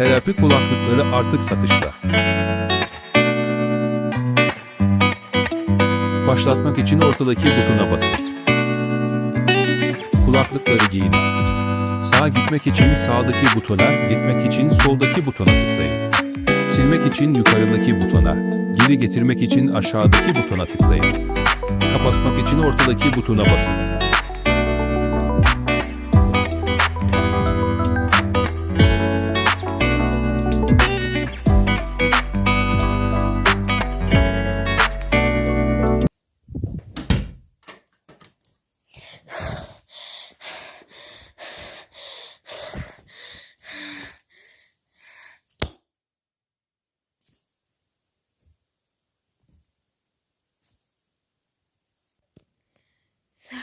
Terapi kulaklıkları artık satışta. Başlatmak için ortadaki butona basın. Kulaklıkları giyinin. Sağa gitmek için sağdaki butona, gitmek için soldaki butona tıklayın. Silmek için yukarıdaki butona, geri getirmek için aşağıdaki butona tıklayın. Kapatmak için ortadaki butona basın. So